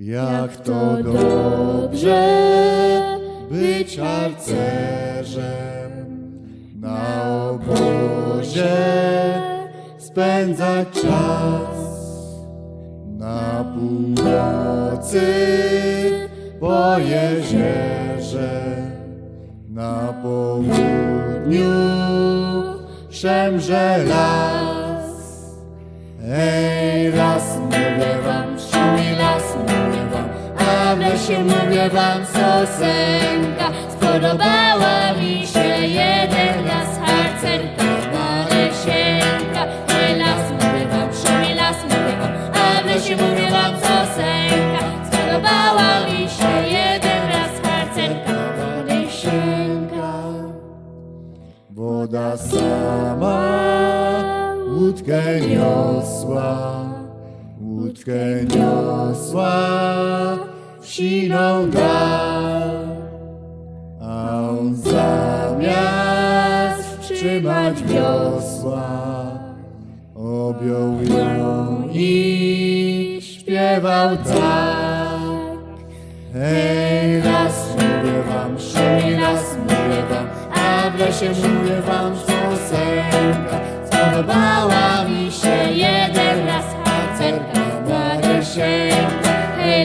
Jak to dobrze być harcerzem, na obozie spędzać czas, na północy po jeziorze, na południu szemrze las. Ej, w lesie mówię wam sosenka. Spodobała mi się jeden las harcerka Marysienka Ej las mówię wam, szumi las mówię wam A w lesie mówię wam sosenka Spodobała mi się jeden raz harcerka Marysienka Woda sama łódkę niosła, łódkę niosła siną dal, a on zamiast trzymać wiosła, objął ją i śpiewał tak. Hej, las, mówię wam, szumi las, mówię wam, a w lesie mówię wam, sosenka. Spodobała mi się jeden raz harcerka, Marysienka. Hej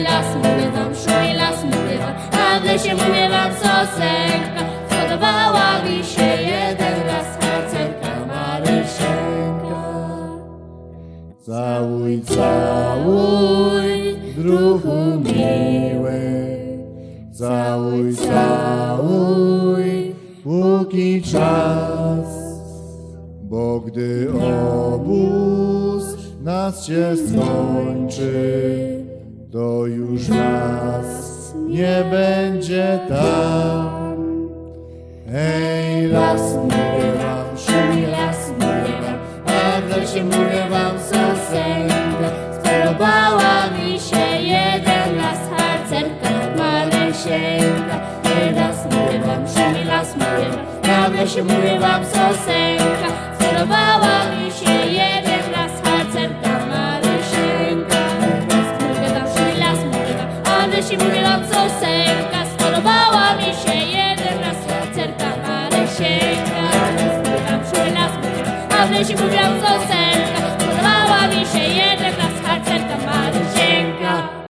las mówię wam, szumi las mówię wam A w lesie wam sosenka Spodobała mi się jeden raz harcerka Marysienka Całuj, całuj, druhu miły. Całuj, całuj, póki czas. Bo gdy obóz nas się skończy, już nas nie będzie tam. Hej, las, mówię wam, szumi las, mówię wam, a w lesie mówię wam, sosenka. Spodobała mi się jeden las harcerka Marysienka Hej las mówię wam, szumi las mówię wam A w lesie mówię wam sosenka Spodobała mi się A w lesie mówię wam sosenka Spodobała mi się jeden las harcerka Marysienka Las mówię wam, szumi las A w lesie wam sosenka